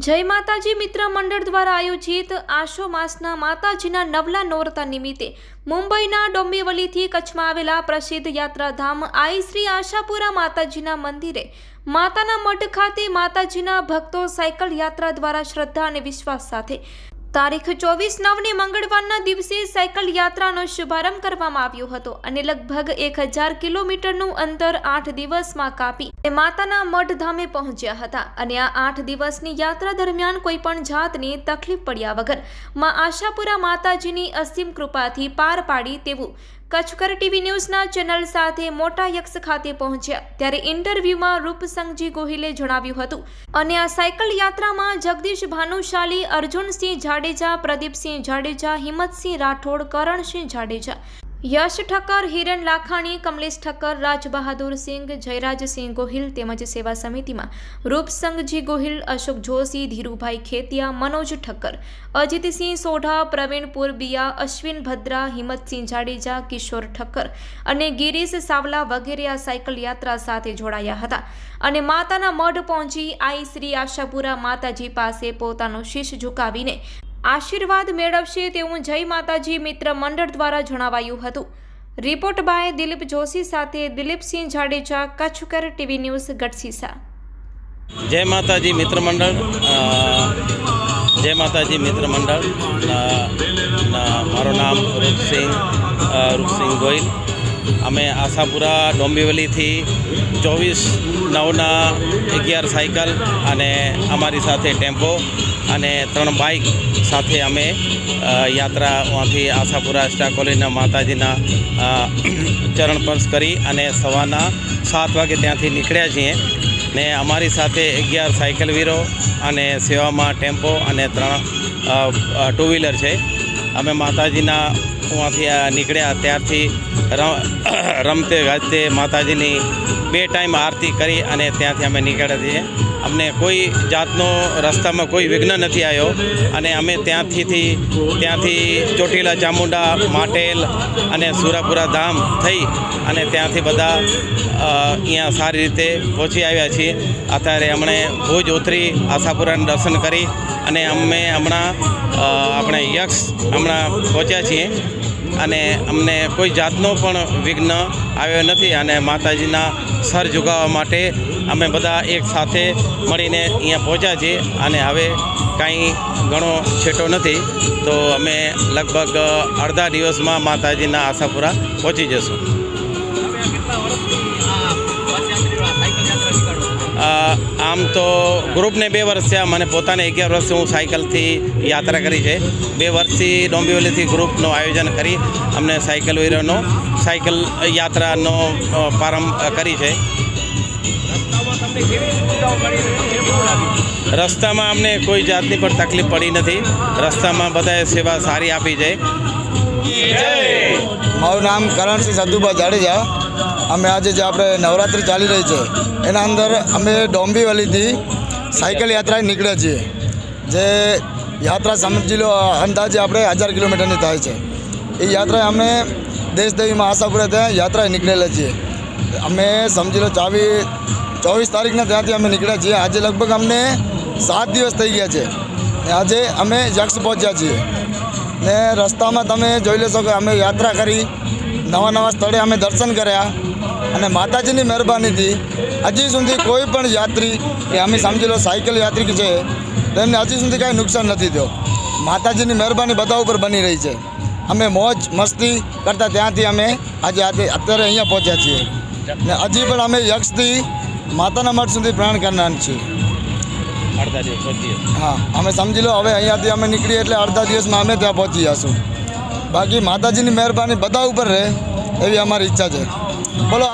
જય માતાજી મિત્ર મંડળ દ્વારા આયોજિત આશો માસના માતાજીના નવલા નોરતા નિમિત્તે મુંબઈના ડોંબિવલીથી કચ્છમાં આવેલા પ્રસિદ્ધ યાત્રાધામ આઈ શ્રી આશાપુરા માતાજીના મંદિરે માતાના મઠ ખાતે માતાજીના ભક્તો સાયકલ યાત્રા દ્વારા શ્રદ્ધા અને વિશ્વાસ સાથે તારીખ ચોવીસ નવને મંગળવારના દિવસે સાયકલ યાત્રાનો શુભારંભ કરવામાં આવ્યો હતો અને લગભગ એક હજાર કિલોમીટરનું અંતર આઠ દિવસમાં કાપી તે માતાના મઢ ધામે પહોંચ્યા હતા અને આ આઠ દિવસની યાત્રા દરમિયાન કોઈ પણ જાતની તકલીફ પડ્યા વગરમાં આશાપુરા માતાજીની અસીમ કૃપાથી પાર પાડી તેવું કચ્છકર ટીવી ન્યૂઝના ચેનલ સાથે મોટા યક્ષ ખાતે પહોંચ્યા. ત્યારે ઇન્ટરવ્યુમાં રૂપસંગજી ગોહિલે જણાવ્યું હતું, અને આ સાયકલ યાત્રામાં જગદીશ ભાનુશાલી, અર્જુનસિંહ જાડેજા, પ્રદીપસિંહ જાડેજા, હિંમતસિંહ રાઠોડ, કરણસિંહ જાડેજા યશ ઠક્કર હિરણ લાખાણી, કમલેશ ઠક્કર રાજ સિંઘ, જયરાજસિંહ ગોહિલ તેમજ સેવા સમિતિમાં રૂપસંગજી ગોહિલ, અશોક જોશી, ધીરુભાઈ ખેતિયા, મનોજ ઠક્કર, અજીતસિંહ સોઢા, પ્રવીણ પૂરબિયા, અશ્વિન ભદ્રા, હિંમતસિંહ જાડેજા, કિશોર ઠક્કર અને ગિરીશ સાવલા વગેરે આ સાયકલ યાત્રા સાથે જોડાયા હતા. અને માતાના મઢ પહોંચી આઈ શ્રી આશાપુરા માતાજી પાસે પોતાનો શીશ ઝુકાવીને આશીર્વાદ મેળવશે તેવું જય માતાજી મિત્ર મંડળ દ્વારા જણાવાયું હતું. રિપોર્ટ બાય દિલીપ જોશી સાથે દિલીપસિંહ જાડેજા, કચ્છકર ટીવી ન્યૂઝ ગઢસીસા જય માતાજી મિત્ર મંડળ જય માતાજી મિત્ર મંડળ મારું નામ રૂપસિંહ રૂપસિંહ ગોયલ અમે આશાપુરા ડોંબિવલીથી ચોવીસ નવના અગિયાર સાયકલ અને અમારી સાથે ટેમ્પો અને ત્રણ બાઇક સાથે અમે યાત્રા ત્યાંથી આશાપુરા સ્ટા કોલેજના માતાજીના ચરણ સ્પર્શ કરી અને સવારના સાત વાગે ત્યાંથી નીકળ્યા છીએ. ને અમારી સાથે અગિયાર સાયકલ વીરો અને સેવામાં ટેમ્પો અને ત્રણ ટુ વ્હીલર છે. અમે માતાજીના ત્યાંથી નીકળ્યા. ત્યારથી રમતે ગાજતે માતાજીની બે ટાઈમ આરતી કરી અને ત્યાંથી અમે નીકળ્યા છીએ. અમને કોઈ જાતનો રસ્તામાં કોઈ વિઘ્ન નથી આવ્યો અને અમે ત્યાંથી ત્યાંથી ચોટીલા ચામુંડા, માટેલ અને સુરાપુરા ધામ થઈ અને ત્યાંથી બધા અહીંયા સારી રીતે પહોંચી આવ્યા છીએ. અત્યારે અમણે ભુજ ઉતરી આશાપુરાના દર્શન કરી અને અમે હમણાં આપણે યક્ષ હમણાં પહોંચ્યા છીએ. અને અમને કોઈ જાતનો પણ વિઘ્ન આવ્યો નથી અને માતાજીના સર ઝુકાવવા માટે અમે બધા એક સાથે મળીને અહીંયા પહોંચ્યા છીએ અને હવે કાંઈ ઘણો છેટો નથી. તો અમે લગભગ અડધા દિવસમાં માતાજીના આશાપુરા પહોંચી જશું. આમ તો ગ્રુપને બે વર્ષ થયા, મને પોતાને અગિયાર વર્ષથી હું સાયકલથી યાત્રા કરી છે. બે વર્ષથી ડોંબિવલીથી ગ્રુપનું આયોજન કરી અમને સાયકલ વીરોનો, સાયકલ યાત્રાનો પ્રારંભ કરી છે. રસ્તામાં અમને કોઈ જાતની પણ તકલીફ પડી નથી. રસ્તામાં બધાએ સેવા સારી આપી છે. મારું નામ કરણસિંહ સંધુભાઈ જાડેજા. અમે આજે જે આપણે નવરાત્રિ ચાલી રહી છે, એના અંદર અમે ડોંબીવલીથી સાયકલ યાત્રાએ નીકળ્યા છીએ. જે યાત્રા સમજી લો અંદાજે આપણે હજાર કિલોમીટરની થાય છે. એ યાત્રાએ અમે દેશદેવીમાં આશાપુરા ત્યાં યાત્રાએ નીકળેલા છીએ. અમે સમજી લો ચાવી, ચોવીસ તારીખના ત્યાંથી અમે નીકળ્યા છીએ. આજે લગભગ અમને સાત દિવસ થઈ ગયા છે. આજે અમે યક્ષ પહોંચ્યા છીએ. ને રસ્તામાં તમે જોઈ લેશો કે અમે યાત્રા કરી. નવા નવા સ્થળે અમે દર્શન કર્યા અને માતાજીની મહેરબાનીથી હજી સુધી કોઈ પણ યાત્રી કે અમે સમજી લો સાયકલ યાત્રિક છે, તેમને હજી સુધી કાંઈ નુકસાન નથી થયો. માતાજીની મહેરબાની બધા ઉપર બની રહી છે. અમે મોજ મસ્તી કરતાં ત્યાંથી અમે આજે આજે અત્યારે અહીંયા પહોંચ્યા છીએ. ને હજી પણ અમે યક્ષથી માતાના મઠ સુધી પ્રયાણ કરનાર છીએ. અડધા દિવસ પહોંચીએ હા, અમે સમજી લો, હવે અહીંયાથી અમે નીકળીએ એટલે અડધા દિવસમાં અમે ત્યાં પહોંચી જશું બાકી માતાજીની મહેરબાની બધા ઉપર રહે, એવી અમારી ઈચ્છા છે. બોલો.